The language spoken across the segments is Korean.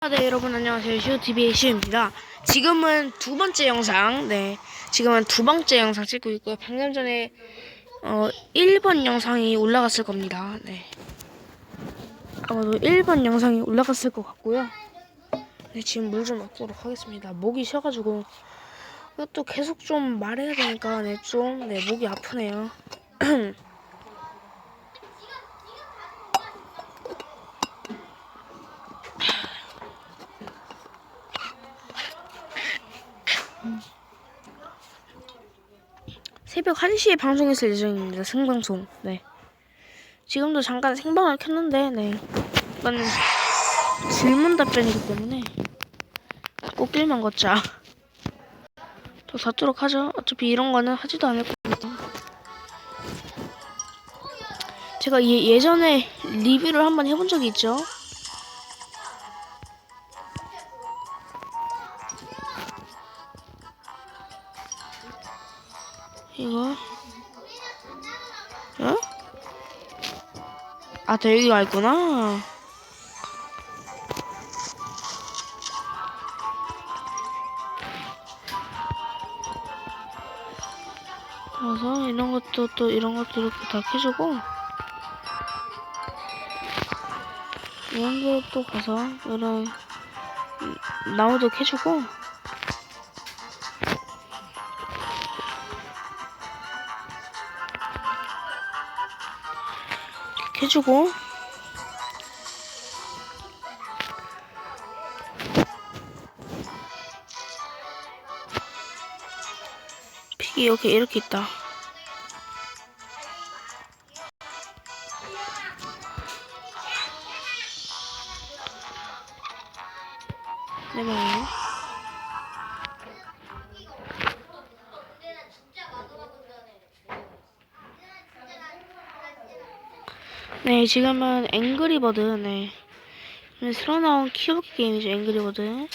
아, 네, 여러분 안녕하세요. 슈TV의 슈입니다. 지금은 두 번째 영상, 네. 지금은 두 번째 영상 찍고 있고요. 방금 전에, 어, 1번 영상이 올라갔을 겁니다. 네. 아마도 1번 영상이 올라갔을 것 같고요. 네, 지금 물좀 먹도록 하겠습니다. 목이 쉬어가지고, 이것도 계속 좀 말해야 되니까, 네, 좀, 네, 목이 아프네요. 새벽 1시에 방송했을 예정입니다. 생방송. 네. 지금도 잠깐 생방을 켰는데, 네. 이거는 질문 답변이기 때문에 꽃길만 걷자. 또 닫도록 하죠. 어차피 이런 거는 하지도 않을 겁니다. 제가 예, 예전에 리뷰를 한번 해본 적이 있죠. 아, 더 여기가 있구나. 그래서 이런 것도 또 이런 것도 이렇게 다 켜주고 이런 게또 가서 이런 음, 나무도 켜주고 켜주고 픽이 이렇게 이렇게 있다. 네 명이요. 네, 지금은 앵그리버드, 네. 네, 새로 나온 키워키 게임이죠, 앵그리버드.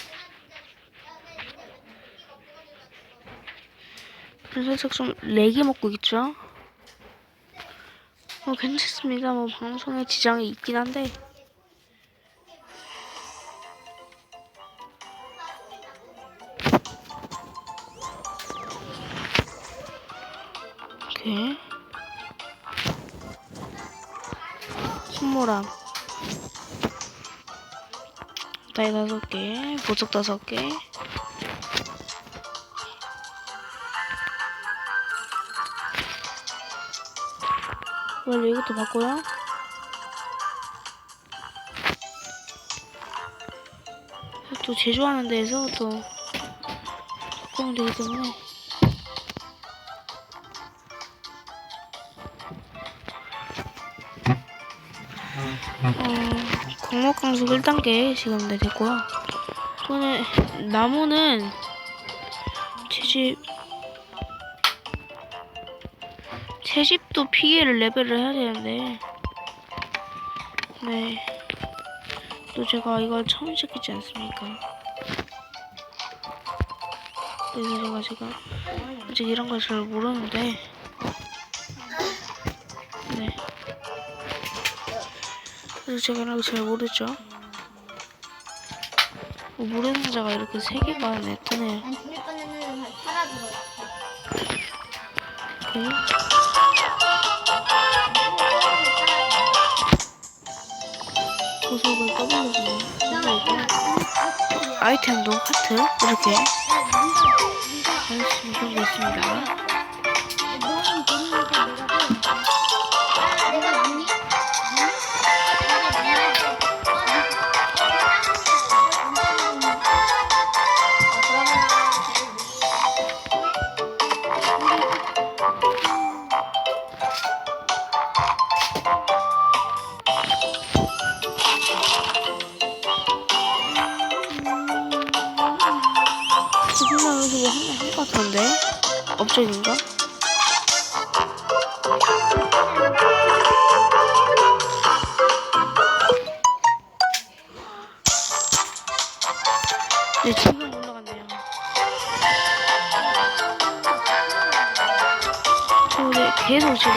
살짝 좀 렉이 먹고 있죠. 뭐 괜찮습니다. 뭐 방송에 지장이 있긴 한데. 보석 다섯 개. 원래 이것도 받고요. 또 제조하는 데에서 또 바꾸면 되기 때문에 어, 광목강수 1단계 지금 네 됐고요. 저는 나무는 채집 채집도 피해를 레벨을 해야 되는데 네. 또 제가 이걸 처음 시작했지 않습니까? 그래서 제가 지금 아직 이런 걸 잘 모르는데 네. 그래서 제가 이런 걸 잘 모르죠. 뭐 모르는 자가 이렇게 세 개가 네, 뻔했는데 사라지고 오케이. 보석을 떠올려주네. 아이템도 하트 이렇게 열심히 그런 게 있습니다. 업적인가? 네, 지금 올라갔네요. 저 네, 계속 지금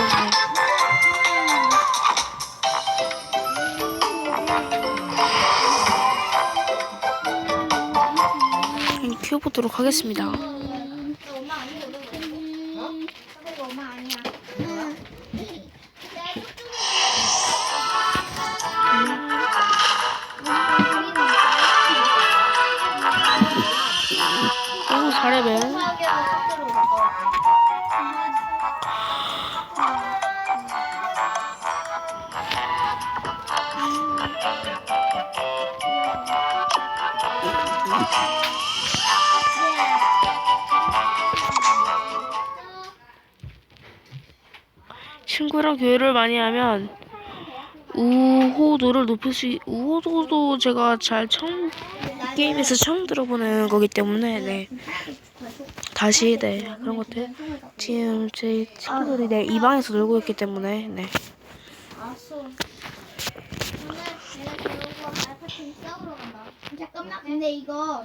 네. 키워보도록 하겠습니다. 4레벨 친구랑 교류를 많이 하면 우호도를 높일 수 있, 우호도도 제가 잘 처음 참... 게임에서 처음 들어보는 거기 때문에 네 다시 네 그런 것들 지금 제 친구들이 네 이 방에서 놀고 있기 때문에 네. 잠깐만. 근데 이거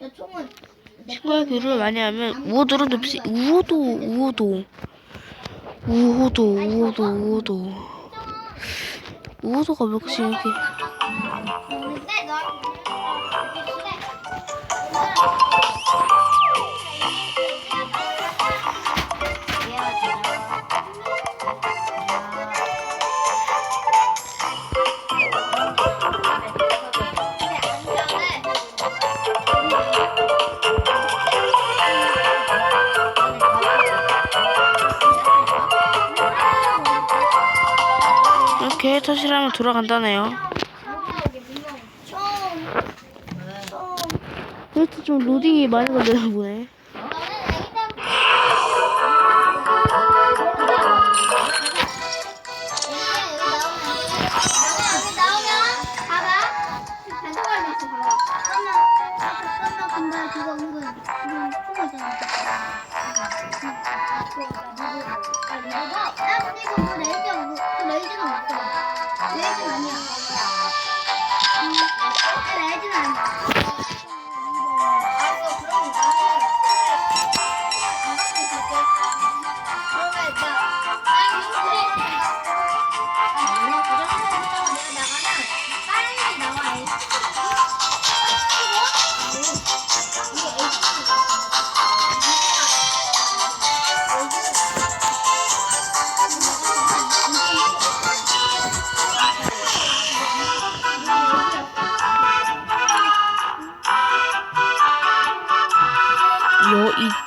너 총은 내 친구와 교류를 많이 하면 우호도를 수 우호도 우호도 우호도 우호도 우호도 우호도가 몇 개씩 이렇게. 이렇게 터시라면 돌아간다네요. 그래도 좀 로딩이 많이 걸리나 보네. 레이즈는 아니야. 레이즈는 아니야.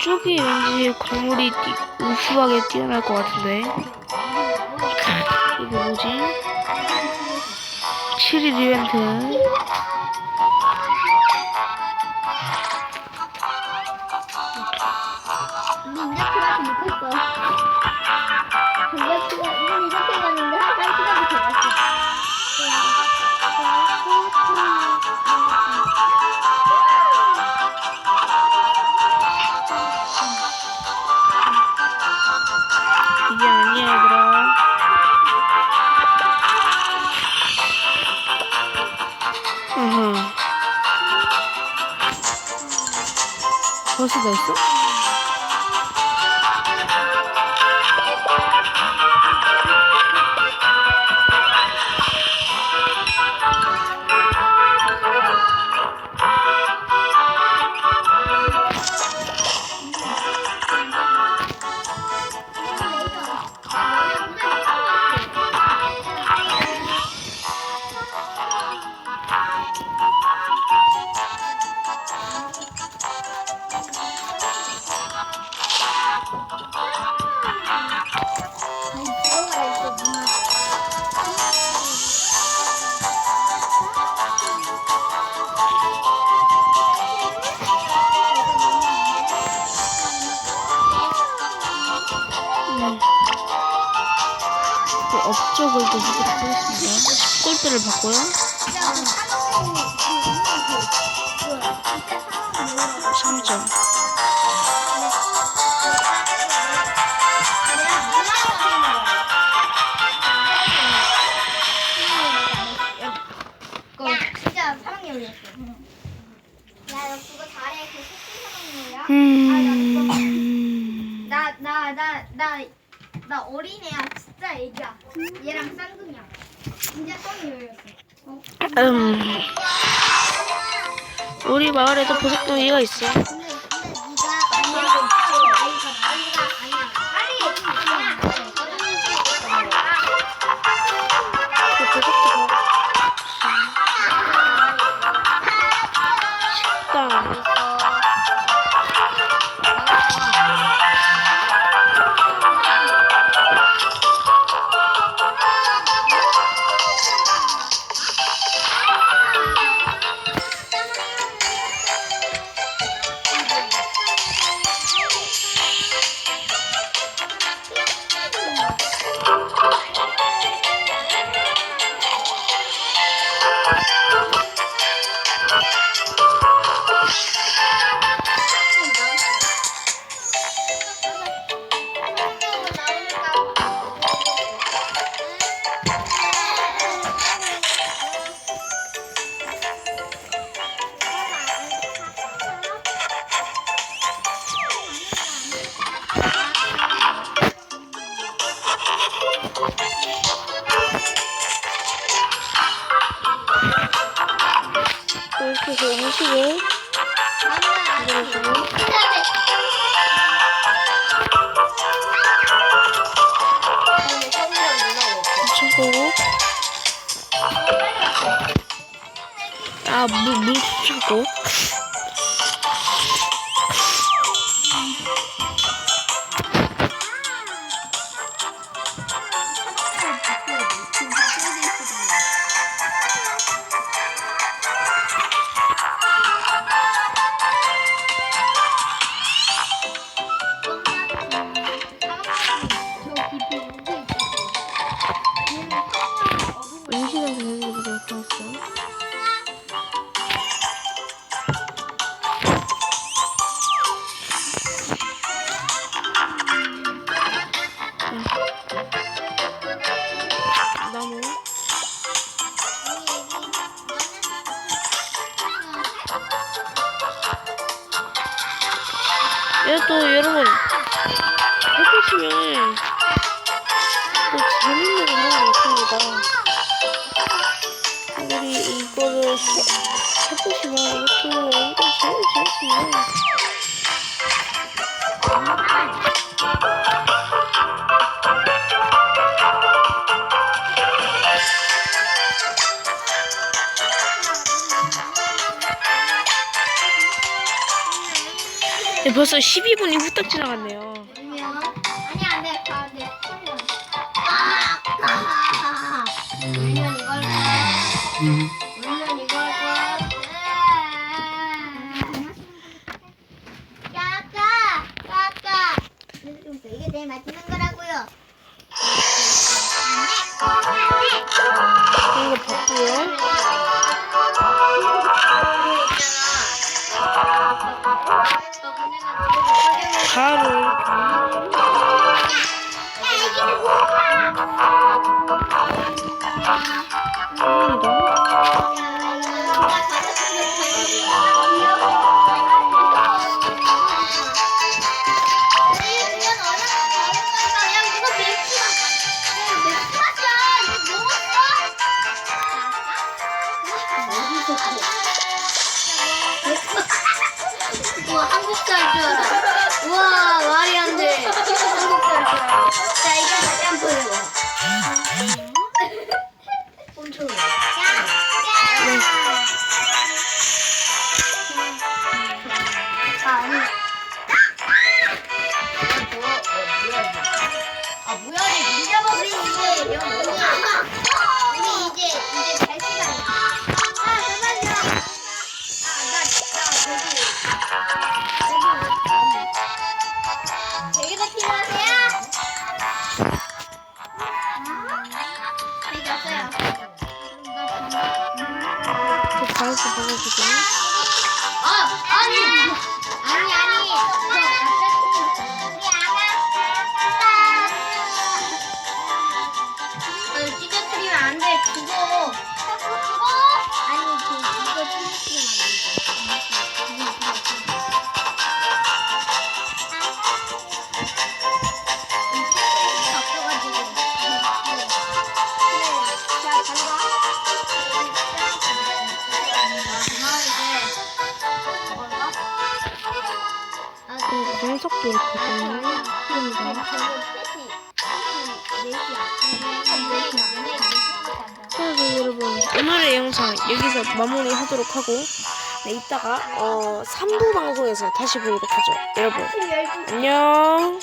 이쪽이 왠지 광물이 띠- 우수하게 뛰어날 것 같은데. 이게 뭐지? 7일 이벤트. 그 업적을 또 보도록 하겠습니다. 10골드를 받고요. 3점. 야, 진짜 사랑이었어. 야, 너 그거 잘해. 그 사랑이야. 음. 나, 나, 나, 나, 나 어린애야. 애기야. 얘랑 쌍둥이야. 진짜 쌍이였어. 어? 음. 우리 마을에도 보석둥이가 있어. 이게 네, 벌써 12분이 후딱 지나갔네요. 아니 안 돼. 아, 네. 아, 아, 아. 이걸. Nerede? Gracias. 이렇게 되는 겁니다. 그래서 여러분 오늘의 영상 여기서 마무리하도록 하고 네, 이따가 어 3부 방송에서 다시 보도록 하죠. 여러분 안녕.